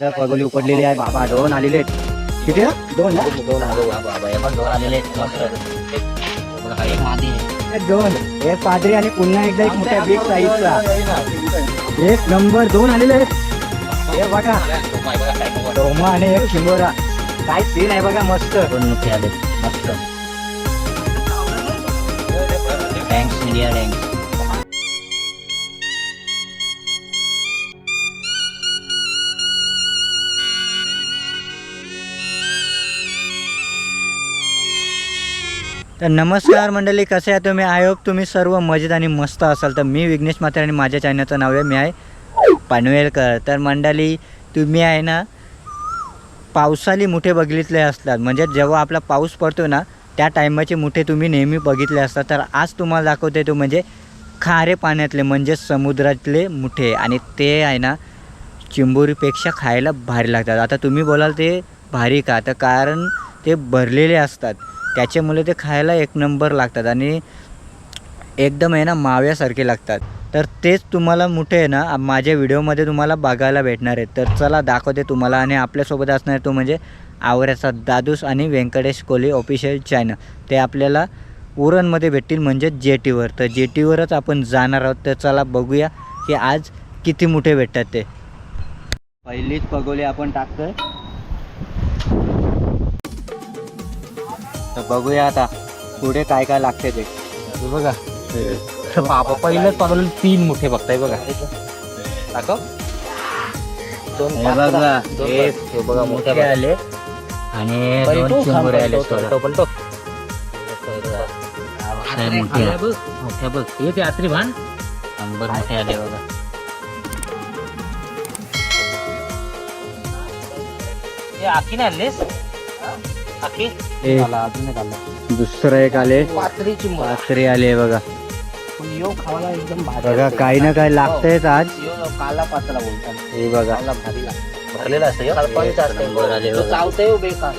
पगोली उपडलेली आहे. बाबा दोन आलेले आहेत. किती ना? दोन ना? दोन आलो बाबा हे पण दोन आलेले आहेत. मस्त. एक बघा, एक मादी आहे. हे दोन. एक पादरी आणि पुन्हा एकदा एक मोठ्या बिग साईजचा एक नंबर दोन आलेले आहेत. हे बघा. डोमा आणि एक शिंबोरा काय सीन आहे बघा मस्त. दोन मोठे आले मस्त. थँक्स इंडिया थँक्स तर नमस्कार मंडळी कसे आहे तुम्ही? आय होप तुम्ही सर्व मजेत आणि मस्त असाल. तर मी विघ्नेश मात्रे आणि माझ्या चॅनलचं नाव आहे मी आहे पानवेलकर. तर मंडळी तुम्ही आहे ना पावसाली मुठे बघितले असतात. म्हणजे जेव्हा आपला पाऊस पडतो ना त्या टायमाचे मुठे तुम्ही नेहमी बघितले असतात. तर आज तुम्हाला दाखवते तो म्हणजे खारे पाण्यातले म्हणजे समुद्रातले मुठे. आणि ते आहे ना चिंबोरीपेक्षा खायला भारी लागतात. आता तुम्ही बोलाल ते भारी का? तर कारण ते भरलेले असतात. त्याच्यामुळे ते खायला एक नंबर लागतात आणि एकदम आहे ना माव्यासारखे लागतात. तर तेच तुम्हाला मोठे आहे ना माझ्या व्हिडिओमध्ये तुम्हाला बघायला भेटणार आहेत तर चला दाखवते तुम्हाला आणि आपल्यासोबत असणार तो म्हणजे आवऱ्याचा दादूस आणि व्यंकटेश कोहली ऑफिशियल चॅनल ते आपल्याला उरणमध्ये भेटतील म्हणजे जेटीवर. तर जेटीवरच आपण जाणार आहोत. तर चला बघूया की आज किती मोठे भेटतात ते. पहिलीच पगोली आपण टाकतोय. तर बघूया आता पुढे काय काय लागते ते. बघा. बाबा पहिलंच पावलं तीन मोठे बघताय बघा. दाखव. हे बघा. हे मोठे आले. आणि दोन चिंबोरे आले पलटो, मोठ्या बघ. हे ते आत्री भान. नंबर मोठे आले बघा. हे आखी नाही आणलीस? आखी? अजून एक आला. दुसरं एक आले. पात्रीची पाथरी आले बघा. यो खावाला एकदम भारी बघा असते. काही ना काही लागतंयच आज. यो काला पात्रा बोलतात हे बघा. खायला भारी लागतं भरलेला असतं यो. हे नंबर आले तो बघा. चावतंय हो बेकार.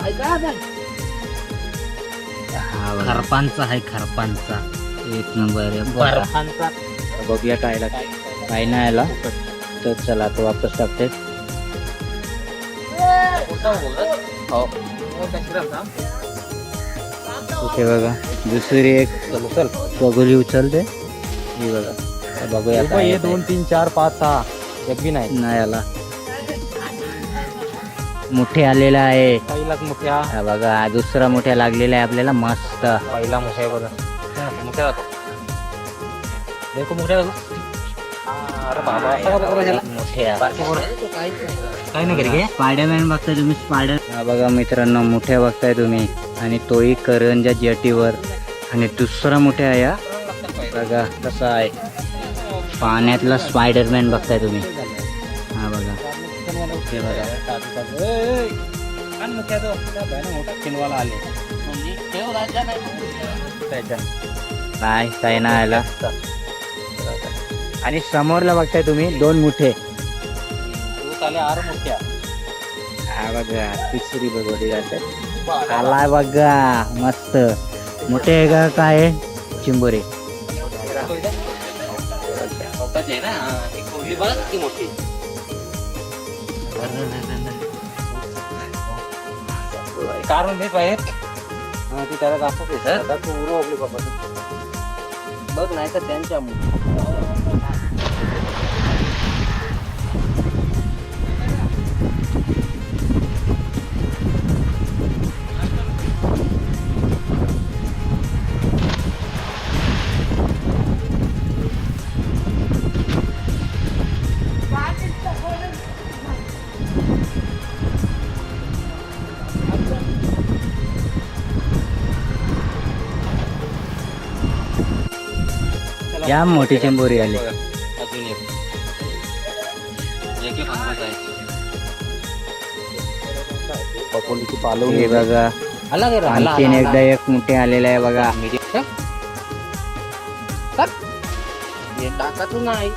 काय काय हा बघा. खरपांचा आहे खरपांचा एक नंबर आहे. बघा. बघूया काय काही नाही आला. तर चला तो वापस टाकते. हो. इथे बघा दुसरी एक पगोली उचलते. ही बघा बघूया येतंय. दोन तीन चार पाच सहा एक बी नाही. नाही आला. मोठे आलेला आहे. मोठ्या. हा बघा दुसरा मोठ्या लागलेला आहे आपल्याला मस्त. पहिला मोठा आहे बघा. मोठ्या देखो मोठ्या? मोठ्या. काय नाही बघताय तुम्ही स्पायडर हा बघा मित्रांनो मोठ्या बघताय तुम्ही. आणि तोही करंजा जटीवर. आणि दुसरा मोठ्या आहे बघा कसा आहे. पाण्यातला स्पायडरमॅन बघताय तुम्ही. हा बघा. हे बघा. काय काय नाही आला. आणि समोरला बघताय तुम्ही दोन मुठे. हा बघा तिसरी बघवली जाते. आलाय बघा मस्त. मोठे आहे का काय? चिंबोरे. कारण हे बाहेर. ती त्याला दाखवते. आता तू उरू आपली बाबा बघ नाही तर त्यांच्या या मोठी चिंबोरी आली. अजून एक. आहे. हे बघा आला रे? आला, आणखीन आला, एकदा एक मोठे आलेला आहे बघा. आला. हे नाही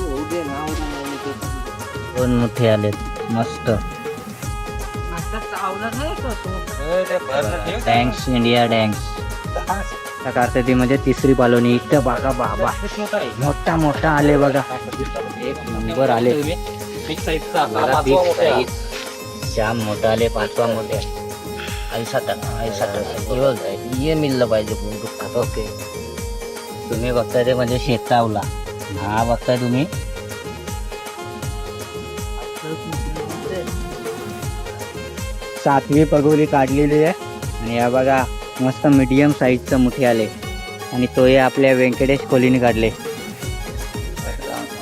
होऊ दे ना. दोन मोठे आलेत. मस्त? थँक्स इंडिया थँक्स त्या म्हणजे तिसरी पालोनी इथं बघा बाबा मोठा मोठा आले बघा. एक नंबर आले. जरा big size. श्याम मोठा आले पाचवा मोठे. ऐसा तर ये मिळलं पाहिजे पूर्ण ओके. तुम्ही बघताय ते म्हणजे शेतावला. हा बघताय तुम्ही. सातवी पगोली काढलेली आहे. आणि या बघा. मस्त मीडियम साईजचं मुठी आले. आणि तो हे आपल्या व्यंकटेश कोहलीने काढले.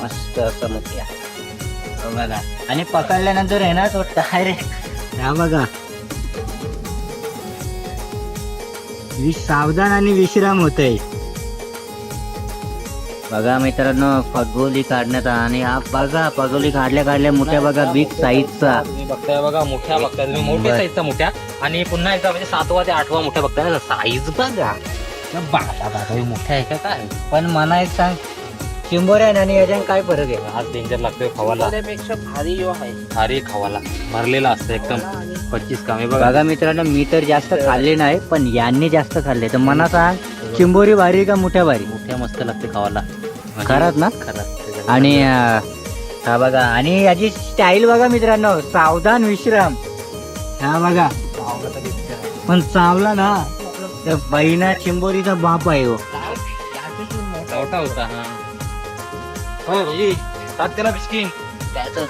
मस्त असं मुठ्या बघा. आणि पकडल्यानंतर आहे ना तो डायरेक्ट हा बघा. सावधान आणि विश्राम होतय. बघा मित्रांनो पगोली काढण्यात आणि हा बघा पगोली काढल्या काढल्या मोठ्या बघा बिग साईजचा तुम्ही बघताय बघा मोठ्या बघताय. तुम्ही मोठ्या. साईजचा मोठ्या. आणि पुन्हा एकदा म्हणजे सातवा ते आठवा मोठ्या बघताय. ना साईज बघा. बाबा हे मोठ्या आहे का काय? पण मला एक सांग चिंबोऱ्या आणि याच्यात काय फरक आहे? आज डेंजर लागतोय खवाला. पेक्षा भारी जो आहे. भारी खवाला. भरलेला असतं एकदम. पच्चीस कामे बघा. बघा मित्रांनो मी तर जास्त खाल्ले नाही पण यांनी जास्त खाल्ले. तर मला सांग चिंबोरी भारी का मोठ्या भारी? मोठ्या मस्त लागते खवाला खरंच ना? खरं आणि हा बघा आणि याची स्टाईल बघा मित्रांनो सावधान विश्राम. हा बघा. पण चावला ना तर बहिणा चिंबोरीचा बाप आहे हो. होता हा. हो त्याचं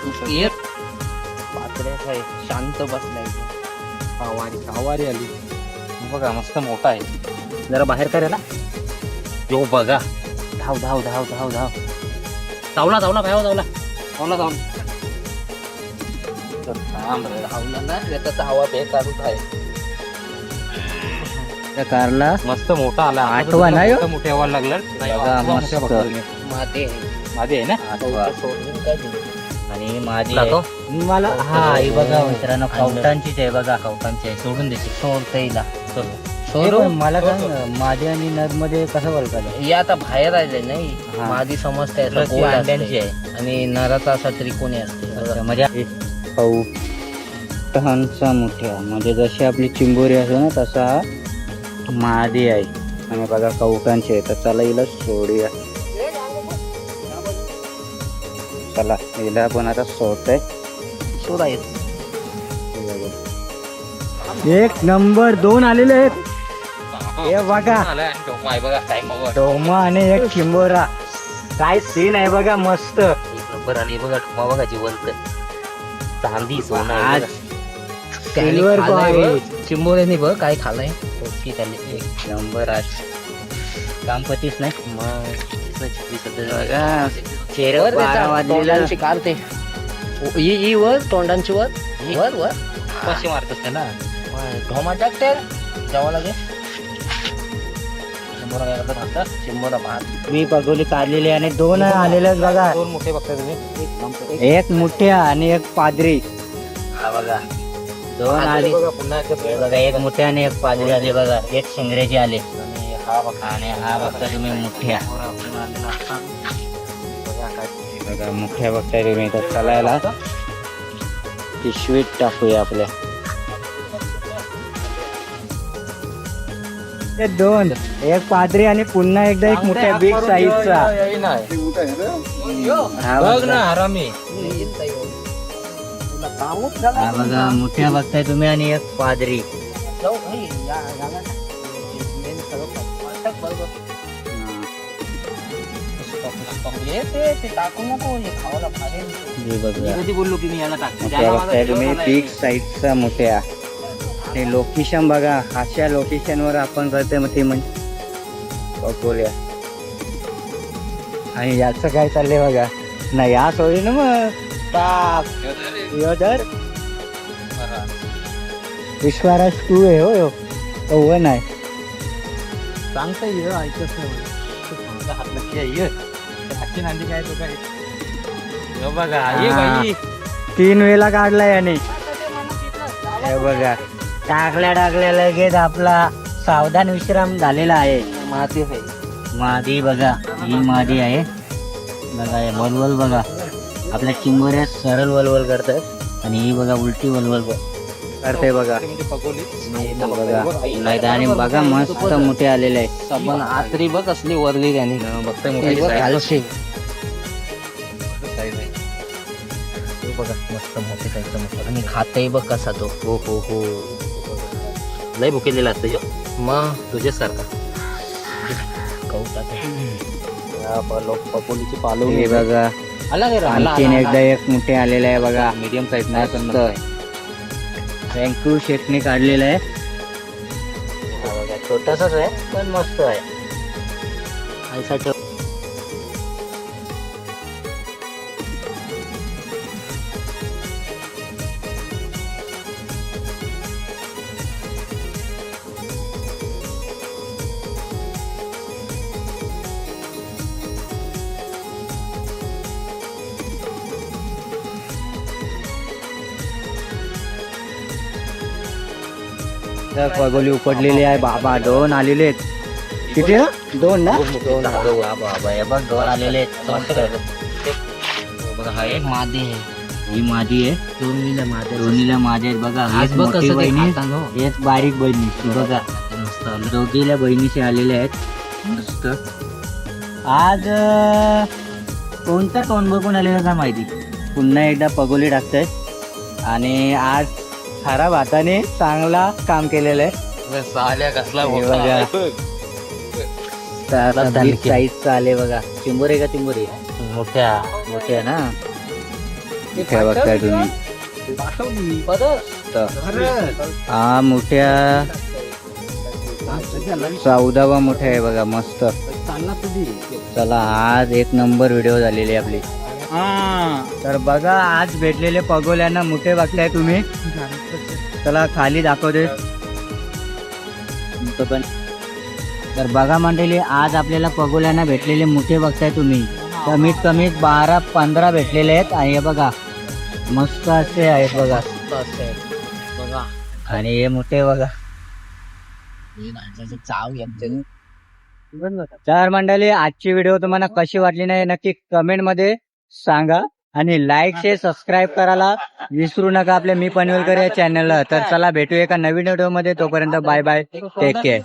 पात्र्याच आहे शांत बसलाय. खावारी खावारी आली. बघा मस्त मोठा आहे. जरा बाहेर करा ना यो बघा. धाव धाव धाव धाव धाव. धावला धावला काय धावला धावला धावला तर थांब रे. धावला ना. त्याचा तर हवा बेकारूच आहे. त्या कारला मस्त मोठा आला. आठवा लागलं. नाही, बघा, आठवा मस्त. मोठ्या आहे. माझे आहे ना? आणि माझी दाखव. आहे. मला हा हे बघा मित्रांनो कवटांचीच आहे बघा कवटांची आहे. सोडून देते. सोडता येईल हे पण मला सांग माझे आणि नदमध्ये कसं बोलतात हे आता बाहेर आले नाही. हा. माझी समजते असं रस्सी गोल अंड्यांची असते. आणि नराचा असा त्रिकोणी असते. म्हणजे टहानचा मोठ्या. म्हणजे जशी आपली चिंबोरी असते ना तसा महादी आहे. आणि बघा कवटांची आहे. तर चला हिला सोडूया. चला हिला पण आता सोडतंय सोडायचं एक नंबर दोन आलेले आहेत. हे. बघा. आलाय आणि डोमा आहे बघा टाइमावर डोमा आणि एक चिंबोरा. काय सीन आहे बघा मस्त. एक नंबर आणि बघा बघा जिवंत. चांदी सोनं आहे आज बघा. त्याने सिल्वर खाल्लंय बॉय बघ. चिंबोऱ्याने बघ काय खाल्लंय ओके त्याने एक नंबर आज. कामपतीच नाही. मग इथनं छत्री सध्या बघा. चेहरा वर बारा त्याच्या वाजलेला. तोंडांची ओ, वर तोंडांची वर. वर वर. कशी मारत असते ना ढोमा टाकते जावं लागेल. शंभर भात. मी पगोली काढलेली आणि दोन आलेले आहेत बघा. दोन मोठे बघताय तुम्ही. एक मुठ्या आणि एक पादरी. हा बघा. दोन आले. बघा पुन्हा हे बघा एक मुठ्या आणि एक पादरी आले बघा. एक शिंगऱ्याची आले. हा बघा आणि हा बघता तुम्ही मुठ्या बघा मुठ्या बघताय तुम्ही तर चालायला पिशवीत टाकूया आपल्या ते दोन एक पादरी आणि पुन्हा एकदा एक मोठ्या बिग साईजचा हा बघ ना हरामी हा बघा बघताय तुम्ही आणि एक पादरी टाकू नको हे खावायला भारी हे बघा कधी बोललो की मी याला टाकते मोठ्या बघताय तुम्ही बिग साईजचा मोठ्या. ते लोकेशन बघा अशा लोकेशनवर आपण करतोय मग ते म्हणजे बघूया. आणि याचं काय चाललंय बघा? नाही या सोडी ना मग. धर. विश्वाराज टू आहे हो. तो वन आहे. सांगता ये ऐकत नाही हात नक्की आहे ये. हातची नांदी काय तो काय हे बघा ये बाई तीन वेळा काढला याने हे बघा टाकल्या टाकल्या लगेच आपला सावधान विश्राम झालेला आहे माती आहे मादी बघा ही मादी आहे बघा हे वलवल बघा आपल्या चिंबोऱ्या सरळ वलवल करतात आणि ही बघा उलटी वलवल बघा करते बघा. आणि बघा मस्त मोठे आलेले आहे पण आत्री बघ असली वरली त्याने. बघताय मोठी. बघ मस्त मोठे साईजचा मोठा. आणि खातही बघ कसा तो. हो हो हो. लय भुकेलेला असतं. मग? तुझ्याच सारखा पपोलीची पालवणी हे बघा. आणखीन एकदा एक मोठे आलेले आहे बघा. मीडियम साईज नाही पण मस्त व्यंकू शेटने काढलेलं आहे. हा बघा, छोटासाच आहे पण मस्त आहे. ऐसा पगोली उपटलेली आहे. बाबा दोन आलेले आहेत. किती ना? दोन ना? दोन बाबा हे बघ दोन आलेले. बघा हा एक मादी आहे ही माझी आहे दोन्हीला मादी दोन्हीला माझे आहेत बघा आज हेच मोठी बहिणी. हेच बारीक बहिणी बघा. दोघीला बहिणीचे आलेले आहेत. मस्त. आज कोणता तोंड बघून आलेला का माहिती? पुन्हा एकदा पगोली टाकतंय. आणि आज खराब हाताने चांगला काम केलेलं आहे. साल्या कसला हे मोठा बघा. आहे. तर झाली की. साईजचा आले बघा. चिंबोरे का चिंबोरे? मोठ्या. मोठे आहे ना काय बघताय तुम्ही. हा मोठ्या. चौदावा मोठ्या आहे बघा मस्त. चला आज एक नंबर व्हिडिओ झालेली आहे आपली. तर बघा आज भेटलेले पगोल्यांना मोठे बघताय तुम्ही. चला खाली दाखवते. पण. तर बघा मंडळी आज आपल्याला पगोल्यांना भेटलेले मोठे बघताय तुम्ही. कमीत कमीत बारा पंधरा भेटलेले आहेत. आणि हे बघा मस्त असे आहेत बघा. बघा. आणि हे मोठे बघा. चाव तर मंडळी आजची व्हिडिओ तुम्हाला कशी वाटली नाही नक्की कमेंटमध्ये सांगा आणि लाईक शेअर सबस्क्राईब करायला विसरू नका आपल्या मी पनवेलकर या चॅनलला तर चला भेटू एका नवीन व्हिडिओमध्ये. तोपर्यंत बाय बाय टेक केअर